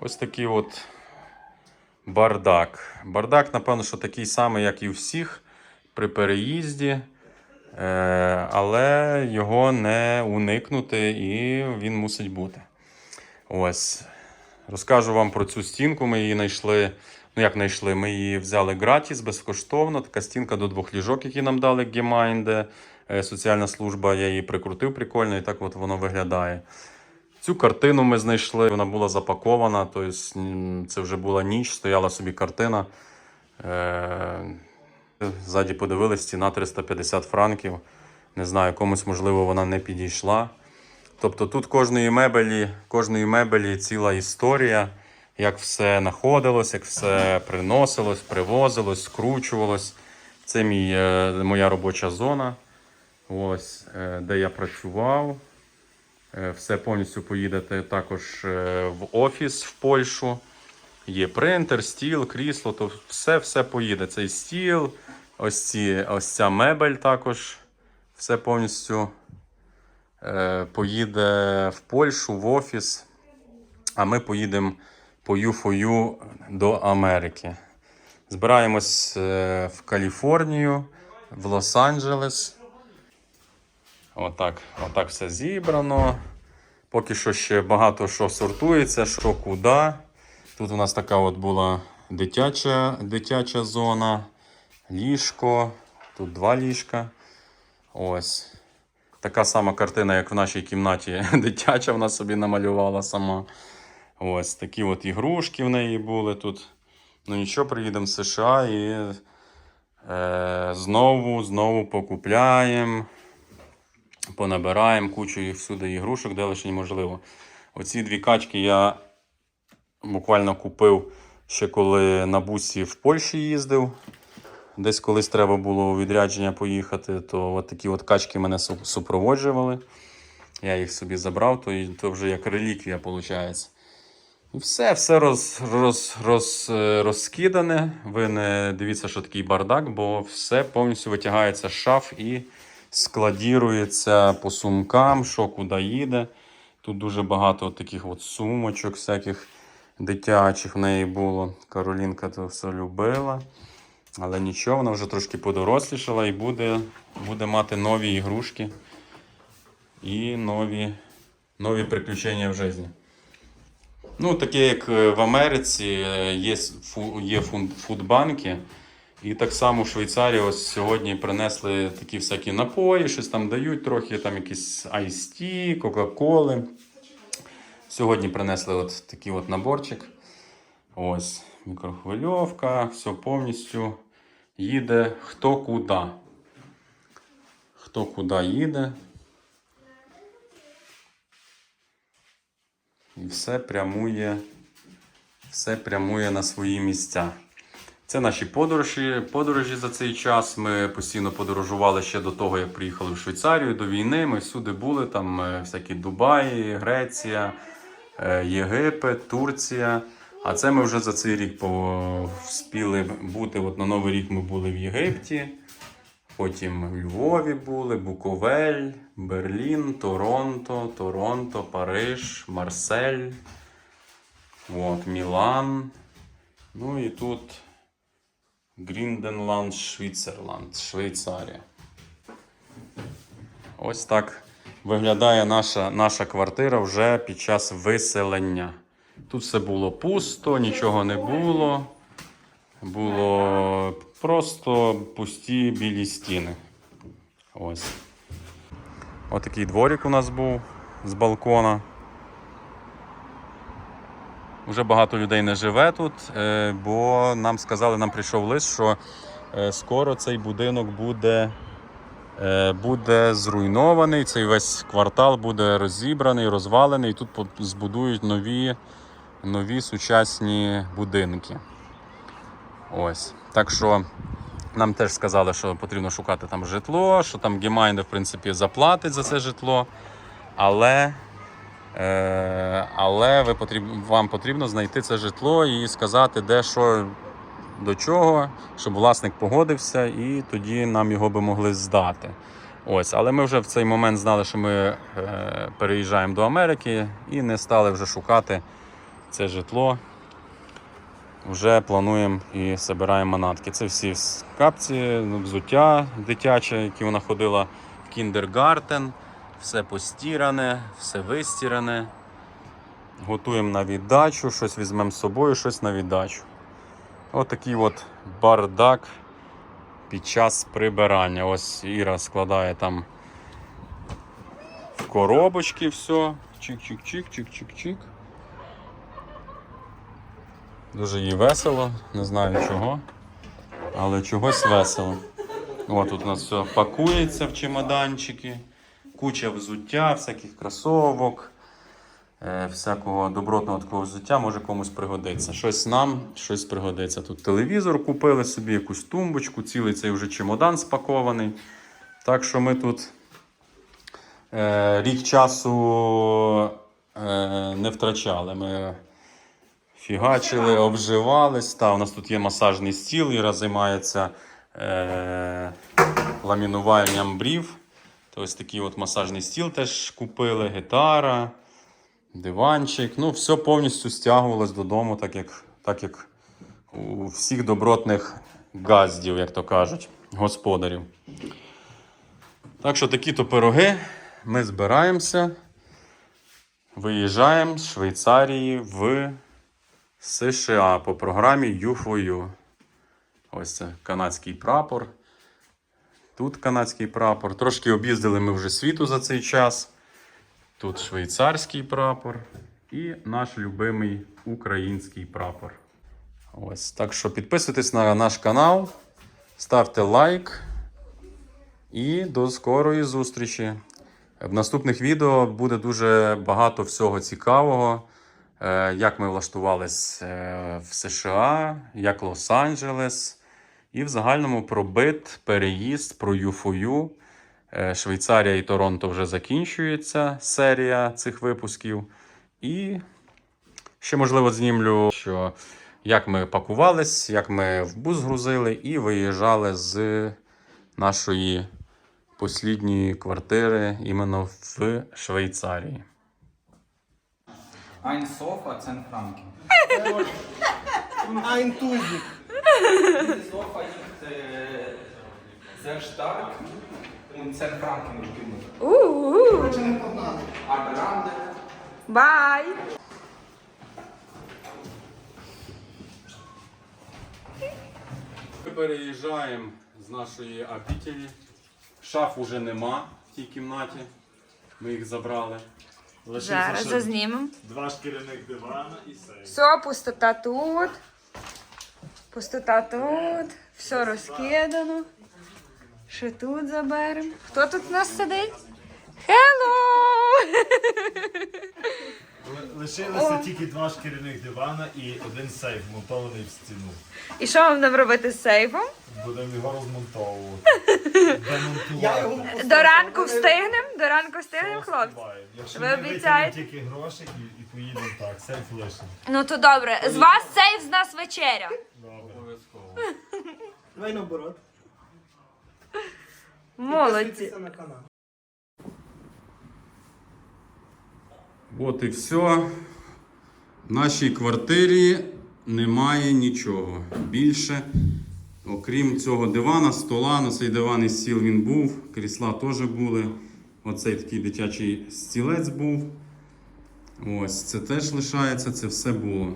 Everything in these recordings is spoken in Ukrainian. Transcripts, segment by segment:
Ось такий от бардак. Бардак, напевно, що такий самий, як і у всіх при переїзді. Е, але його не уникнути і він мусить бути. Ось. Розкажу вам про цю стінку. Ми її знайшли. Ну, як знайшли? Ми її взяли гратіс безкоштовно. Така стінка до двох ліжок, які нам дали Гемайнде. Е, Соціальна служба, я її прикрутив прикольно, і так от воно виглядає. Цю картину ми знайшли, вона була запакована, тобто це вже була ніч, стояла собі картина. Е, Ззаді подивились, ціна 350 франків. Не знаю, комусь, можливо, вона не підійшла. Тобто тут кожної мебелі, кожної мебелі ціла історія, як все знаходилось, як все приносилось, привозилось, скручувалось. Це мій, е, моя робоча зона. Ось, е, де я працював. Е, Все повністю поїдете також е, в офіс в Польщу. Є принтер, стіл, крісло, то все, все поїде. Цей стіл, ось, ці, ось ця мебель також. Все повністю е, поїде в Польщу, в офіс. А ми поїдемо по U4U до Америки. Збираємось е, в Каліфорнію, в Лос-Анджелес. Отак, отак все зібрано. Поки що ще багато що сортується, що куди. Тут у нас така от була дитяча, дитяча зона, ліжко. Тут два ліжка. Ось. Така сама картина, як в нашій кімнаті дитяча, вона собі намалювала сама. Ось такі от ігрушки в неї були тут. Ну нічого, приїдемо в США і е, знову, знову покупляємо понабираємо кучу їх всюди ігрушок, де лише можливо. Оці дві качки я буквально купив ще коли на бусі в Польщі їздив. Десь колись треба було у відрядження поїхати, то от такі от качки мене супроводжували. Я їх собі забрав, то, то вже як реліквія виходить. І все, все роз, роз, роз, е, розкидане. Ви не дивіться, що такий бардак, бо все повністю витягається з шаф і складірується по сумкам, що куди їде. Тут дуже багато от таких от сумочок, всяких дитячих в неї було. Каролінка це все любила. Але нічого, вона вже трошки подорослішала і буде, буде мати нові ігрушки і нові, нові приключення в житті. Ну, таке як е, в Америці е, є, є фудбанки. І так само в Швейцарії ось сьогодні принесли такі всякі напої, щось там дають трохи, там якісь айсті, Кока-Коли. Сьогодні принесли от такий от наборчик. Ось мікрохвильовка, все повністю їде хто куди. Хто куди їде. І все прямує, все прямує на свої місця. Це наші подорожі, подорожі за цей час. Ми постійно подорожували ще до того, як приїхали в Швейцарію до війни. Ми всюди були, там е, всякі Дубаї, Греція, е, Єгипет, Турція. А це ми вже за цей рік вспіли бути. От на Новий рік ми були в Єгипті, потім в Львові були, Буковель, Берлін, Торонто, Торонто, Париж, Марсель, от, Мілан. Ну і тут Грінденланд, Швейцерланд, Швейцарія. Ось так виглядає наша, наша квартира вже під час виселення. Тут все було пусто, нічого не було. Було просто пусті білі стіни. Ось. Отакий дворик у нас був з балкона. Уже багато людей не живе тут, е, бо нам сказали, нам прийшов лист, що е, скоро цей будинок буде, е, буде зруйнований, цей весь квартал буде розібраний, розвалений, і тут збудують нові, нові сучасні будинки. Ось. Так що нам теж сказали, що потрібно шукати там житло, що там Гемайнде, в принципі, заплатить за це житло. Але але ви потріб, вам потрібно знайти це житло і сказати, де що до чого, щоб власник погодився, і тоді нам його би могли здати. Ось, але ми вже в цей момент знали, що ми е, переїжджаємо до Америки і не стали вже шукати це житло. Вже плануємо і збираємо манатки. Це всі капці, ну, взуття дитяче, які вона ходила в кіндергартен. Все постіране, все вистіране. Готуємо на віддачу, щось візьмемо з собою, щось на віддачу. Отакий от бардак під час прибирання. Ось Іра складає там в коробочки все. Чик-чик-чик, чик-чик-чик. Дуже їй весело, не знаю чого, але чогось весело. О, тут у нас все пакується в чемоданчики, куча взуття, всяких кросовок, е, всякого добротного такого взуття може комусь пригодиться. Щось нам, щось пригодиться. Тут телевізор купили собі, якусь тумбочку, цілий цей вже чемодан спакований. Так що ми тут е, рік часу е, не втрачали. Ми фігачили, обживались. Та, у нас тут є масажний стіл, Іра займається е, ламінуванням брів. То ось такий от масажний стіл теж купили, гітара, диванчик. Ну, все повністю стягувалось додому, так як, так як у всіх добротних газдів, як то кажуть, господарів. Так що такі-то пироги. Ми збираємося. Виїжджаємо з Швейцарії в США по програмі U4U. Ось це канадський прапор. Тут канадський прапор. Трошки об'їздили ми вже світу за цей час. Тут швейцарський прапор і наш любимий український прапор. Ось. Так що підписуйтесь на наш канал, ставте лайк. І до скорої зустрічі. В наступних відео буде дуже багато всього цікавого. Е, Як ми влаштувались е, в США, як Лос-Анджелес, і в загальному про бит, переїзд, про ЮФОЮ. Е, Швейцарія і Торонто вже закінчується серія цих випусків. І ще, можливо, знімлю, що як ми пакувались, як ми в бус грузили і виїжджали з нашої послідньої квартири іменно в Швейцарії. Ein Sofa, 10 Franken. Ein Tuzик. Sofa ist äh, sehr stark und 10 Franken gekümmert. У-у-у. Aber Rande, Бай! Ми переїжджаємо з нашої обітелі. Шаф уже нема в тій кімнаті. Ми їх забрали. Зараз зазнімемо. Два шкіряних дивана і сейф. Все, пустота тут. Пустота тут. Все розкидано. Ще тут заберемо. Хто тут у нас сидить? Hello! Лишилося тільки два шкіряних дивана і один сейф монтований в стіну. І що вам нам робити з сейфом? Будемо його розмонтовувати. Демонтувати. До ранку встигнемо? До ранку встигнемо, хлопці? Якщо Ви ми обіцяєте? витягнемо тільки гроші і, і поїдемо так, сейф лишимо. Ну то добре. З вас сейф, з нас вечеря. Давай наоборот. Молодці. Підписуйтеся на канал. От і все. В нашій квартирі немає нічого. Більше, окрім цього дивана, стола, на цей диван і стіл він був, крісла теж були. Оцей такий дитячий стілець був. Ось, це теж лишається, це все було.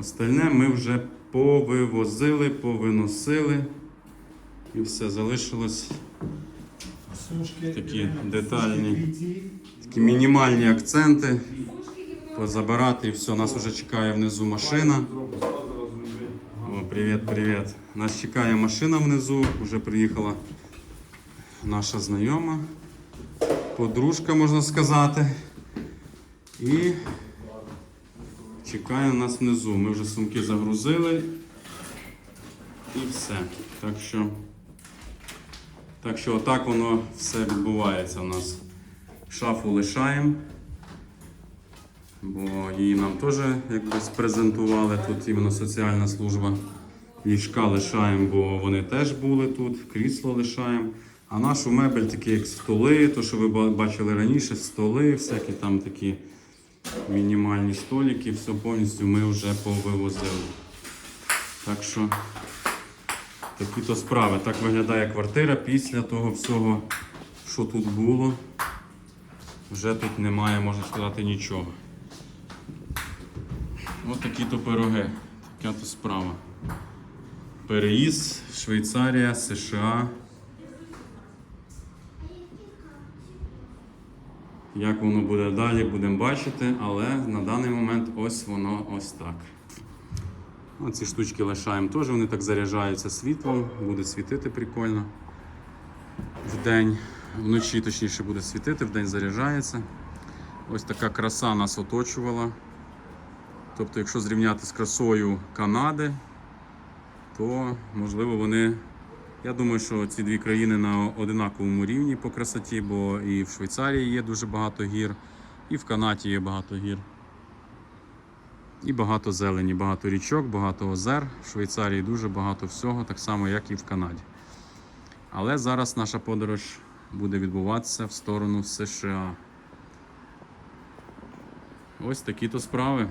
Остальне ми вже повивозили, повиносили. І все залишилось. Такі детальні. такі мінімальні акценти. Позабирати і все. Нас вже чекає внизу машина. О, привіт, привіт. Нас чекає машина внизу. Вже приїхала наша знайома, подружка, можна сказати. І чекає нас внизу. Ми вже сумки загрузили. І все. Так що. Так що отак воно все відбувається у нас. Шафу лишаємо, бо її нам теж якби презентували тут іменно соціальна служба. Ліжка лишаємо, бо вони теж були тут, крісло лишаємо. А нашу мебель, такі як столи, то що ви бачили раніше, столи, всякі там такі мінімальні столики, все повністю ми вже повивозили. Так що такі то справи. Так виглядає квартира після того всього, що тут було. Вже тут немає, можна сказати, нічого. Ось такі то пироги. Така то справа. Переїзд, Швейцарія, США. Як воно буде далі, будемо бачити, але на даний момент ось воно ось так. Оці штучки лишаємо теж, вони так заряджаються світлом, буде світити прикольно. Вдень, вночі точніше буде світити, вдень заряджається. Ось така краса нас оточувала. Тобто, якщо зрівняти з красою Канади, то можливо вони. Я думаю, що ці дві країни на одинаковому рівні по красоті, бо і в Швейцарії є дуже багато гір, і в Канаді є багато гір. І багато зелені, багато річок, багато озер. В Швейцарії дуже багато всього, так само, як і в Канаді. Але зараз наша подорож буде відбуватися в сторону США. Ось такі то справи.